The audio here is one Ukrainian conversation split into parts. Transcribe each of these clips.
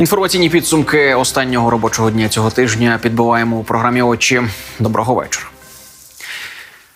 Інформаційні підсумки останнього робочого дня цього тижня підбиваємо у програмі очі. Доброго вечора.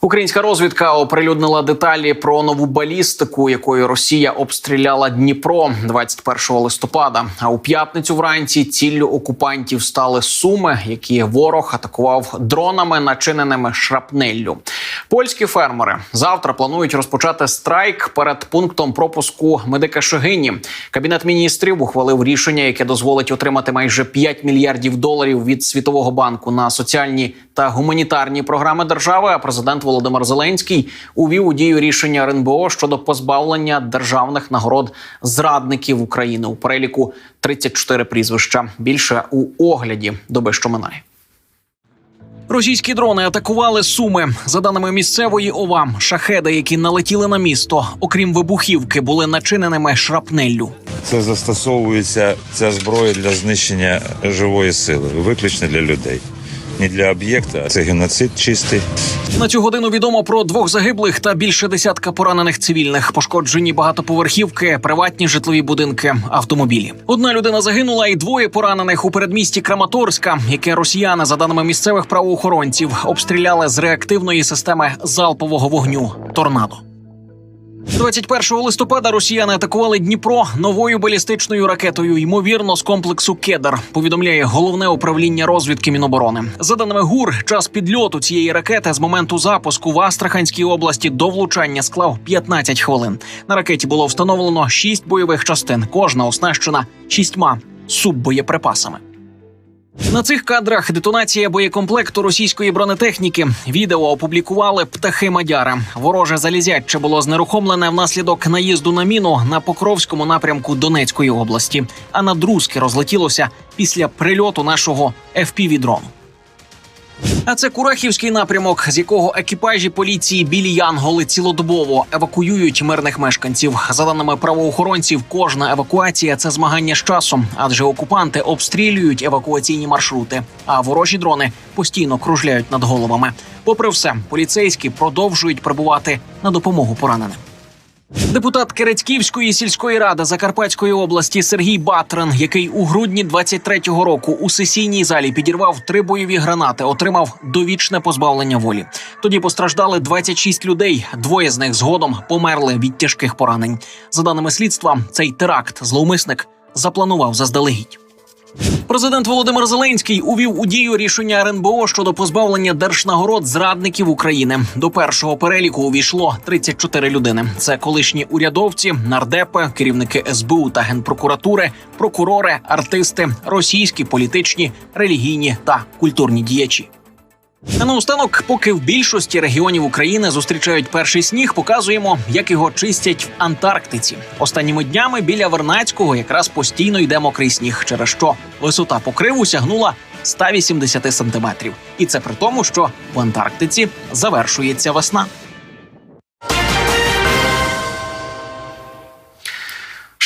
Українська розвідка оприлюднила деталі про нову балістику, якою Росія обстріляла Дніпро 21 листопада. А у п'ятницю вранці ціллю окупантів стали суми, які ворог атакував дронами, начиненими шрапнеллю. Польські фермери завтра планують розпочати страйк перед пунктом пропуску медика Шегині. Кабінет міністрів ухвалив рішення, яке дозволить отримати майже 5 мільярдів доларів від Світового банку на соціальні та гуманітарні програми держави. А президент Володимир Зеленський увів у дію рішення РНБО щодо позбавлення державних нагород зрадників України у переліку 34 прізвища. Більше у огляді доби, що минає. Російські дрони атакували суми. За даними місцевої ОВА, шахеди, які налетіли на місто, окрім вибухівки, були начиненими шрапнеллю. Це застосовується ця зброя для знищення живої сили, виключно для людей. Не для об'єкта, це геноцид чистий. На цю годину відомо про двох загиблих та більше десятка поранених цивільних. Пошкоджені багатоповерхівки, приватні житлові будинки, автомобілі. Одна людина загинула, і двоє поранених у передмісті Краматорська, яке росіяни, за даними місцевих правоохоронців, обстріляли з реактивної системи залпового вогню торнадо. 21 листопада росіяни атакували Дніпро новою балістичною ракетою, ймовірно, з комплексу Кедр. Повідомляє головне управління розвідки Міноборони. За даними ГУР, час підльоту цієї ракети з моменту запуску в Астраханській області до влучання склав 15 хвилин. На ракеті було встановлено 6 бойових частин, кожна оснащена шістьма суббоєприпасами. На цих кадрах детонація боєкомплекту російської бронетехніки. Відео опублікували птахи Мадяра. Вороже залізяче було знерухомлене внаслідок наїзду на міну на Покровському напрямку Донецької області. А на друзки розлетілося після прильоту нашого fpv дрону а це Курахівський напрямок, з якого екіпажі поліції білі Янголи цілодобово евакуюють мирних мешканців. За даними правоохоронців, кожна евакуація це змагання з часом, адже окупанти обстрілюють евакуаційні маршрути, а ворожі дрони постійно кружляють над головами. Попри все, поліцейські продовжують прибувати на допомогу пораненим. Депутат Керецьківської сільської ради Закарпатської області Сергій Батрин, який у грудні 23-го року у сесійній залі підірвав три бойові гранати, отримав довічне позбавлення волі. Тоді постраждали 26 людей. Двоє з них згодом померли від тяжких поранень. За даними слідства, цей теракт зловмисник запланував заздалегідь. Президент Володимир Зеленський увів у дію рішення РНБО щодо позбавлення держнагород зрадників України. До першого переліку увійшло 34 людини. Це колишні урядовці, нардепи, керівники СБУ та генпрокуратури, прокурори, артисти, російські політичні, релігійні та культурні діячі. А наостанок, поки в більшості регіонів України зустрічають перший сніг, показуємо, як його чистять в Антарктиці. Останніми днями біля Вернацького якраз постійно йде мокрий сніг, через що висота покриву сягнула 180 сантиметрів. І це при тому, що в Антарктиці завершується весна.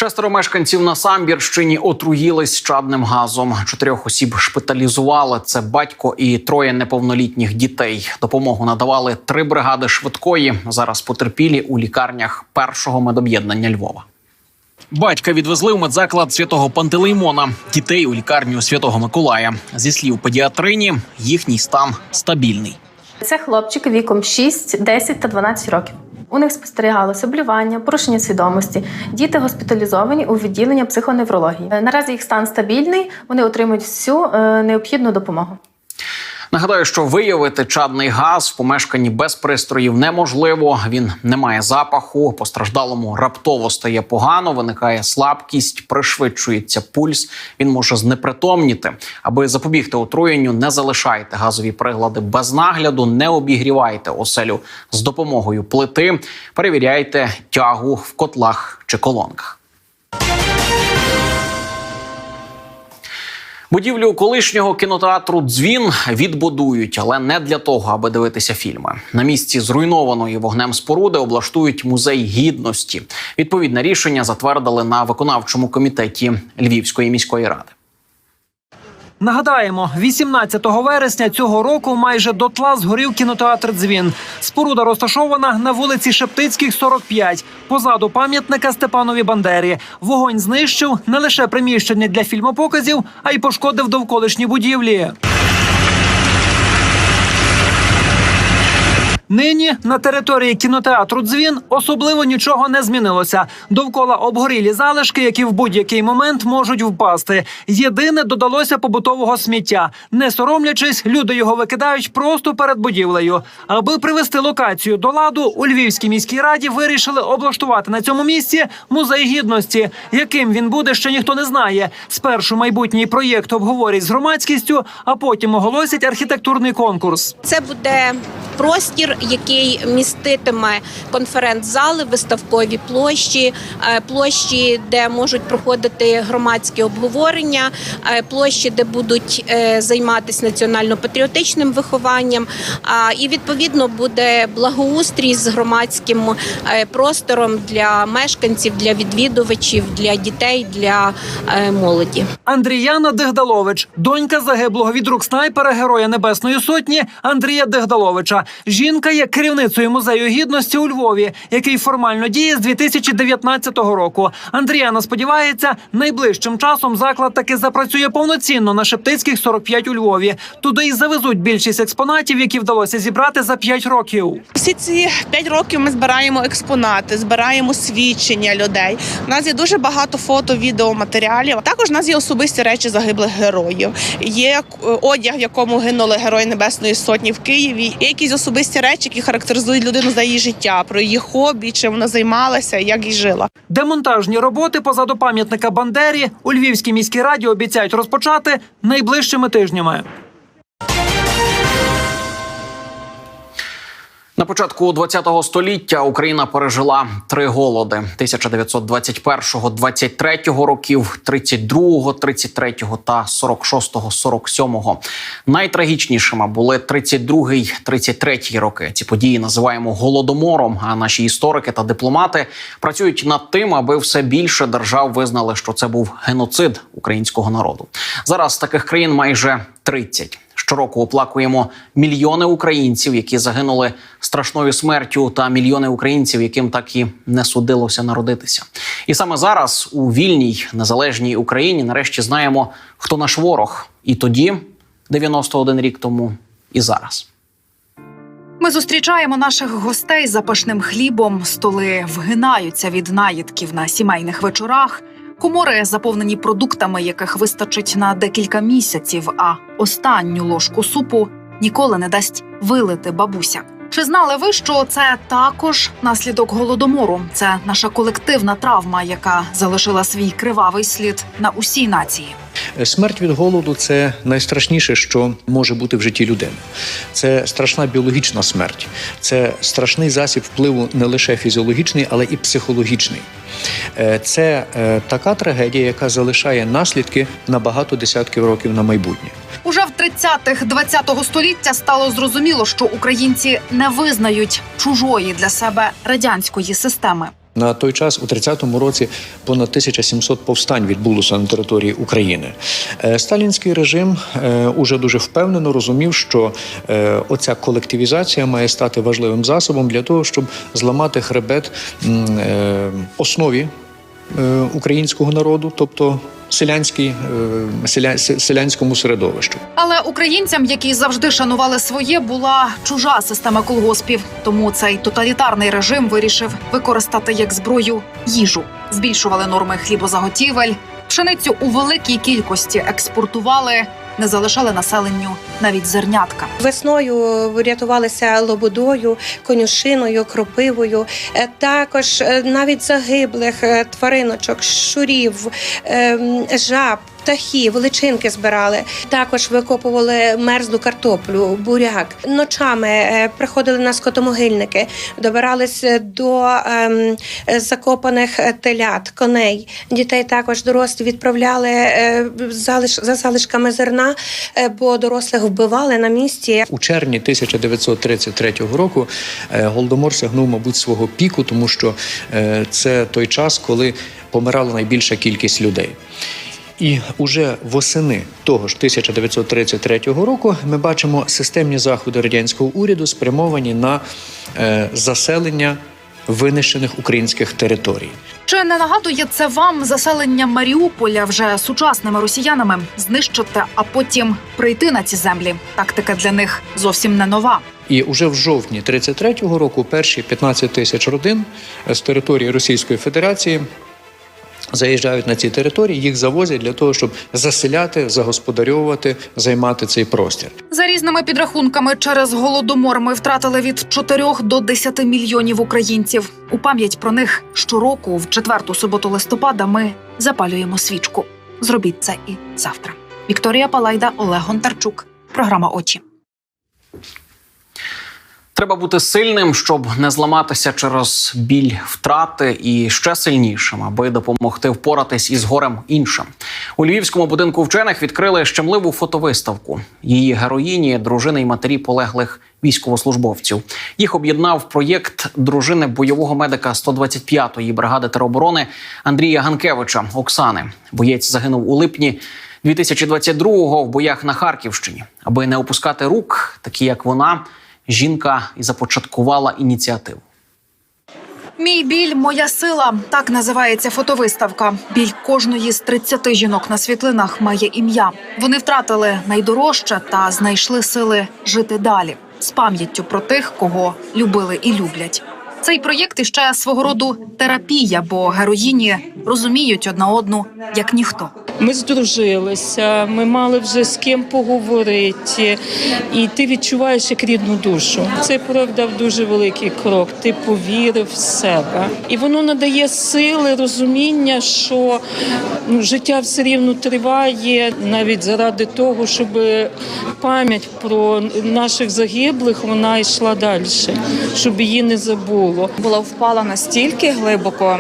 Шестеро мешканців на Самбірщині отруїлись чадним газом. Чотирьох осіб шпиталізували. Це батько і троє неповнолітніх дітей. Допомогу надавали три бригади швидкої. Зараз потерпілі у лікарнях першого медоб'єднання Львова. Батька відвезли в медзаклад святого Пантелеймона, дітей у лікарню святого Миколая. Зі слів педіатрині, їхній стан стабільний. Це хлопчики віком 6, 10 та 12 років. У них спостерігалося облювання, порушення свідомості. Діти госпіталізовані у відділення психоневрології. Е, Наразі їх стан стабільний, вони отримують всю е, необхідну допомогу. Нагадаю, що виявити чадний газ в помешканні без пристроїв неможливо. Він не має запаху. Постраждалому раптово стає погано, виникає слабкість, пришвидшується пульс. Він може знепритомніти. Аби запобігти отруєнню, не залишайте газові прилади без нагляду, не обігрівайте оселю з допомогою плити. Перевіряйте тягу в котлах чи колонках. Будівлю колишнього кінотеатру Дзвін відбудують, але не для того, аби дивитися фільми. На місці зруйнованої вогнем споруди облаштують музей гідності. Відповідне рішення затвердили на виконавчому комітеті Львівської міської ради. Нагадаємо, 18 вересня цього року майже дотла згорів кінотеатр Дзвін. Споруда розташована на вулиці Шептицьких, 45, позаду пам'ятника Степанові Бандері. Вогонь знищив не лише приміщення для фільмопоказів, а й пошкодив довколишні будівлі. Нині на території кінотеатру Дзвін особливо нічого не змінилося. Довкола обгорілі залишки, які в будь-який момент можуть впасти. Єдине додалося побутового сміття. Не соромлячись, люди його викидають просто перед будівлею. Аби привести локацію до ладу, у Львівській міській раді вирішили облаштувати на цьому місці музей гідності. Яким він буде, ще ніхто не знає. Спершу майбутній проєкт обговорять з громадськістю, а потім оголосять архітектурний конкурс. Це буде простір, який міститиме конференц-зали, виставкові площі, е, площі, де можуть проходити громадські обговорення, е, площі, де будуть е, займатися національно-патріотичним вихованням. І відповідно буде благоустрій з громадським простором для мешканців, для відвідувачів, для дітей, для молоді. Андріяна Дегдалович, донька загиблого від рук снайпера Героя Небесної Сотні Андрія Дегдаловича. Жінка є керівницею музею гідності у Львові, який формально діє з 2019 року. Андріяна сподівається, найближчим часом заклад таки запрацює повноцінно на Шептицьких 45 у Львові. Туди й завезуть більшість експонатів, які вдалося зібрати за 5 років. Всі ці п'ять років ми збираємо експонати, збираємо свідчення людей. У нас є дуже багато фото, відео матеріалів. Також у нас є особисті речі загиблих героїв. Є е, одяг, в якому гинули герої Небесної Сотні в Києві. Є якісь особисті речі, які характеризують людину за її життя, про її хобі, чим вона займалася, як і жила. Демонтажні роботи позаду пам'ятника Бандері у Львівській міській раді обіцяють розпочати найближчими тижнями. На початку ХХ століття Україна пережила три голоди: 1921-23 років, 32-го, 33-го та 46-го, 47-го. Найтрагічнішими були 32-й, 33-й роки. Ці події називаємо голодомором. А наші історики та дипломати працюють над тим, аби все більше держав визнали, що це був геноцид українського народу. Зараз таких країн майже 30. Щороку оплакуємо мільйони українців, які загинули страшною смертю, та мільйони українців, яким так і не судилося народитися. І саме зараз у вільній незалежній Україні нарешті знаємо, хто наш ворог, і тоді, 91 рік тому, і зараз. Ми зустрічаємо наших гостей запашним хлібом. Столи вгинаються від наїдків на сімейних вечорах. Комори заповнені продуктами, яких вистачить на декілька місяців. А останню ложку супу ніколи не дасть вилити бабуся. Чи знали ви, що це також наслідок голодомору? Це наша колективна травма, яка залишила свій кривавий слід на усій нації. Смерть від голоду це найстрашніше, що може бути в житті людини. Це страшна біологічна смерть, це страшний засіб впливу не лише фізіологічний, але і психологічний. Е, Це е, така трагедія, яка залишає наслідки на багато десятків років на майбутнє. Уже в 30-х 20-го століття стало зрозуміло, що українці не визнають чужої для себе радянської системи. На той час, у 30-му році, понад 1700 повстань відбулося на території України. Е, Сталінський режим е, уже дуже впевнено розумів, що е, оця колективізація має стати важливим засобом для того, щоб зламати хребет основі українського народу, тобто селянській, е, селя- селянському середовищу. Але українцям, які завжди шанували своє, була чужа система колгоспів. Тому цей тоталітарний режим вирішив використати як зброю їжу. Збільшували норми хлібозаготівель, пшеницю у великій кількості експортували, не залишали населенню навіть зернятка. Весною врятувалися лободою, конюшиною, кропивою. Е, Також е, навіть загиблих е, твариночок, щурів, ем, жаб, птахів, личинки збирали. Також викопували мерзлу картоплю, буряк. Ночами е, приходили на скотомогильники, добирались до ем, закопаних телят, коней. Дітей також дорослі відправляли е, залиш, за залишками зерна, е, бо дорослих вбивали на місці. У червні 1933 року голодомор сягнув, мабуть, свого піку, тому що це той час, коли помирала найбільша кількість людей. І уже восени того ж 1933 року ми бачимо системні заходи радянського уряду, спрямовані на е, заселення винищених українських територій. Чи не нагадує це вам заселення Маріуполя вже сучасними росіянами? Знищити, а потім прийти на ці землі. Тактика для них зовсім не нова. І уже в жовтні 33-го року перші 15 тисяч родин з території Російської Федерації заїжджають на ці території, їх завозять для того, щоб заселяти, загосподарювати, займати цей простір. За різними підрахунками, через голодомор ми втратили від 4 до 10 мільйонів українців. У пам'ять про них щороку, в четверту суботу листопада, ми запалюємо свічку. Зробіть це і завтра. Вікторія Палайда, Олег Гонтарчук. Програма Очі. Треба бути сильним, щоб не зламатися через біль втрати, і ще сильнішим, аби допомогти впоратись із горем іншим. У львівському будинку вчених відкрили щемливу фотовиставку. Її героїні, дружини й матері полеглих військовослужбовців. Їх об'єднав проєкт дружини бойового медика 125-ї бригади тероборони Андрія Ганкевича Оксани. Боєць загинув у липні 2022-го в боях на Харківщині. Аби не опускати рук, такі як вона, жінка і започаткувала ініціативу. Мій біль, моя сила. Так називається фотовиставка. Біль кожної з 30 жінок на світлинах має ім'я. Вони втратили найдорожче та знайшли сили жити далі з пам'яттю про тих, кого любили і люблять. Цей проєкт іще свого роду терапія, бо героїні розуміють одна одну як ніхто. Ми здружилися, ми мали вже з ким поговорити, і ти відчуваєш як рідну душу. Цей проект дав дуже великий крок. Ти повірив в себе, і воно надає сили, розуміння, що ну, життя все рівно триває, навіть заради того, щоб пам'ять про наших загиблих вона йшла далі, щоб її не забуло. була впала настільки глибоко,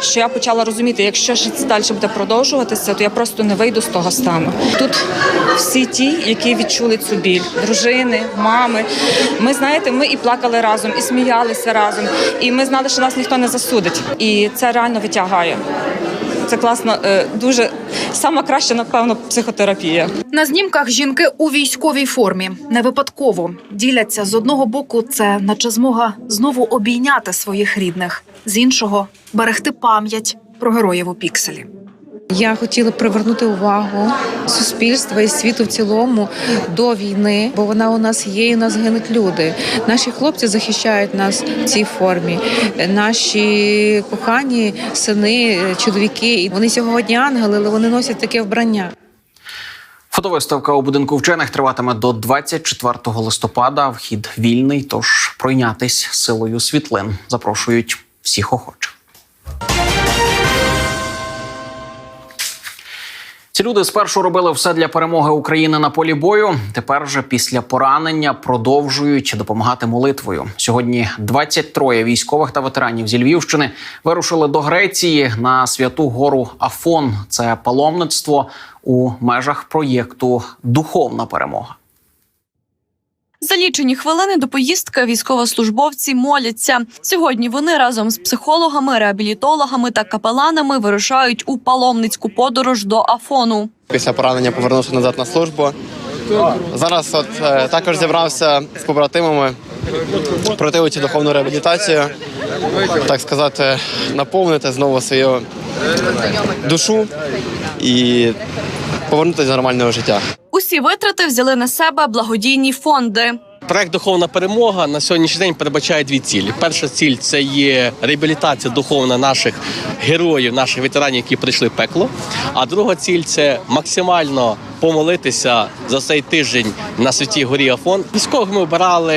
що я почала розуміти, якщо ж це далі буде продовжуватися, то я просто не вийду з того стану. Тут всі ті, які відчули цю біль, дружини, мами. Ми знаєте, ми і плакали разом, і сміялися разом, і ми знали, що нас ніхто не засудить. І це реально витягає. Це класно, е, дуже сама краща, напевно, психотерапія. На знімках жінки у військовій формі не випадково діляться з одного боку, це наче змога знову обійняти своїх рідних, з іншого берегти пам'ять про героїв у пікселі. Я хотіла привернути увагу суспільства і світу в цілому до війни, бо вона у нас є, і у нас гинуть люди. Наші хлопці захищають нас в цій формі. Наші кохані сини, чоловіки. Вони сьогодні ангели, але вони носять таке вбрання. Фотовиставка у будинку вчених триватиме до 24 листопада. Вхід вільний, тож пройнятись силою світлин запрошують всіх охочих. Ці люди спершу робили все для перемоги України на полі бою. Тепер же після поранення продовжують допомагати молитвою. Сьогодні 23 військових та ветеранів зі Львівщини вирушили до Греції на святу гору Афон. Це паломництво у межах проєкту Духовна перемога. За лічені хвилини до поїздки військовослужбовці моляться. Сьогодні вони разом з психологами, реабілітологами та капеланами вирушають у паломницьку подорож до Афону. Після поранення повернувся назад на службу. Зараз от е, також зібрався з побратимами пройти цю духовну реабілітацію, так сказати, наповнити знову свою душу і повернутися до нормального життя. Усі витрати взяли на себе благодійні фонди. Проект Духовна перемога на сьогоднішній день передбачає дві цілі. Перша ціль це є реабілітація духовна наших героїв, наших ветеранів, які прийшли в пекло. А друга ціль це максимально помолитися за цей тиждень на святій горі Афон. Військових ми обирали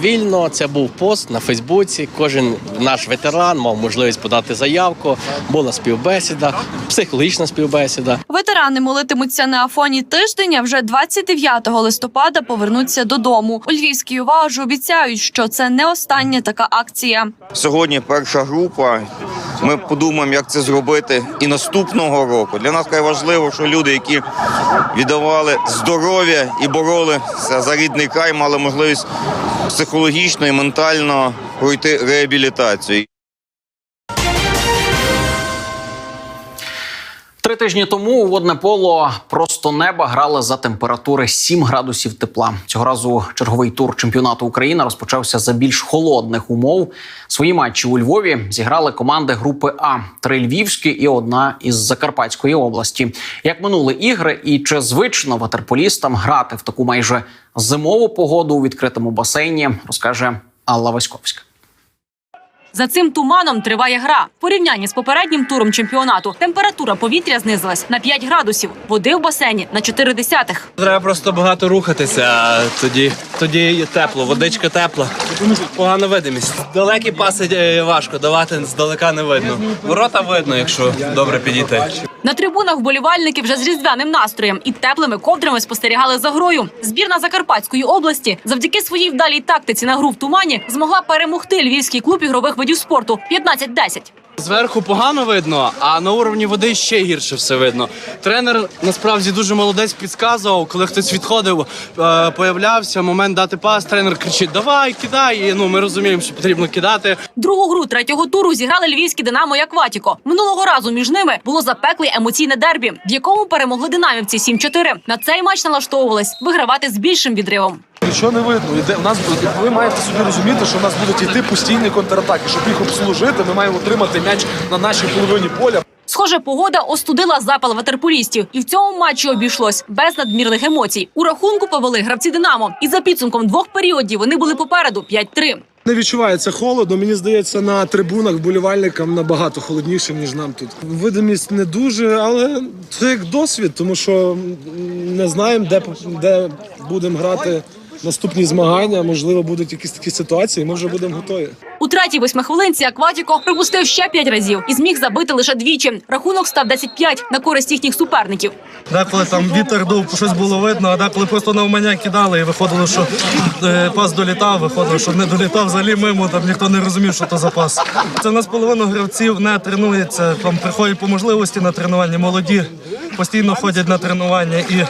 вільно. Це був пост на Фейсбуці. Кожен наш ветеран мав можливість подати заявку. Була співбесіда, психологічна співбесіда. Ветерани молитимуться на Афоні тиждень, а вже 29 листопада повернуться додому. У Львівській ОВА обіцяють, що це не остання така акція. Сьогодні перша група. Ми подумаємо, як це зробити і наступного року. Для нас важливо, що люди, які віддавали здоров'я і боролися за рідний край, мали можливість психологічно і ментально пройти реабілітацію. Три тижні тому у водне поло просто неба грали за температури 7 градусів тепла. Цього разу черговий тур чемпіонату України розпочався за більш холодних умов. Свої матчі у Львові зіграли команди групи А три львівські і одна із Закарпатської області. Як минули ігри, і чи звично ватерполістам грати в таку майже зимову погоду у відкритому басейні, розкаже Алла Васьковська. За цим туманом триває гра. В порівнянні з попереднім туром чемпіонату температура повітря знизилась на 5 градусів, води в басейні на 4 десятих. Треба просто багато рухатися. Тоді тоді тепло, водичка тепла. Погана видимість. Далекі паси е, важко давати, здалека не видно. Ворота видно, якщо добре підійти. На трибунах вболівальники вже з різдвяним настроєм і теплими ковдрами спостерігали за грою. Збірна Закарпатської області завдяки своїй вдалій тактиці на гру в тумані змогла перемогти львівський клуб ігрових видів спорту 15-10. Зверху погано видно, а на уровні води ще гірше все видно. Тренер насправді дуже молодець підказував, коли хтось відходив, е, появлявся момент дати пас. Тренер кричить: Давай, кидай. І, ну ми розуміємо, що потрібно кидати. Другу гру третього туру зіграли львівські Динамо і Акватіко. Минулого разу між ними було запекле емоційне дербі, в якому перемогли динамівці 7-4. На цей матч налаштовувались вигравати з більшим відривом. Нічого не видно. Іде, у нас, ви маєте собі розуміти, що в нас будуть йти постійні контратаки. Щоб їх обслужити, ми маємо отримати м'яч на нашій половині поля. Схоже, погода остудила запал ватерполістів, і в цьому матчі обійшлось без надмірних емоцій. У рахунку повели гравці Динамо, і за підсумком двох періодів вони були попереду 5-3. Не відчувається холодно. Мені здається, на трибунах болівальникам набагато холодніше, ніж нам тут. Видимість не дуже, але це як досвід, тому що не знаємо, де, де будемо грати наступні змагання. Можливо, будуть якісь такі ситуації. Ми вже будемо готові. У третій восьмихвилинці Акватіко припустив ще п'ять разів і зміг забити лише двічі. Рахунок став 10-5 на користь їхніх суперників. Деколи там вітер дув, щось було видно, а деколи просто навмання кидали і виходило, що е, пас долітав, виходило, що не долітав взагалі мимо, там ніхто не розумів, що то за пас. Це в нас половина гравців не тренується, там приходять по можливості на тренування, молоді постійно ходять на тренування і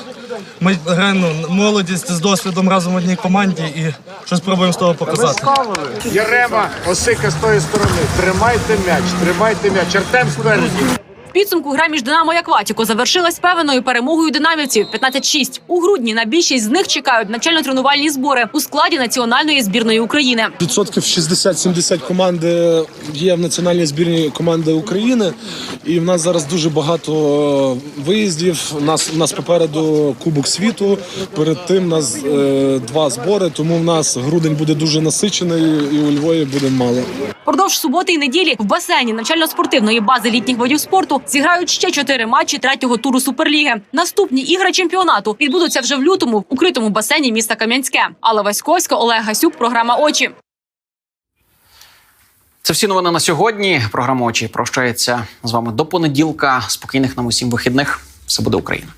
ми граємо молодість з досвідом разом в одній команді і щось пробуємо з того показати. Ярема, Осика з тої сторони. Тримайте м'яч, тримайте м'яч. Артем спереді. Підсумку гра між Динамо і Акватіко завершилась певною перемогою динамівців 15-6. У грудні на більшість з них чекають навчально-тренувальні збори у складі національної збірної України. Відсотків 60-70 команди є в національній збірній команди України, і в нас зараз дуже багато виїздів. У нас у нас попереду Кубок світу. Перед тим у нас е, два збори. Тому в нас грудень буде дуже насичений, і у Львові буде мало. Продовж суботи і неділі в басейні навчально-спортивної бази літніх видів спорту зіграють ще чотири матчі третього туру Суперліги. Наступні ігри чемпіонату відбудуться вже в лютому в укритому басейні міста Кам'янське. Алла Васьковська, Олег Гасюк, програма Очі. Це всі новини на сьогодні. Програма очі прощається з вами до понеділка. Спокійних нам усім вихідних. Все буде Україна.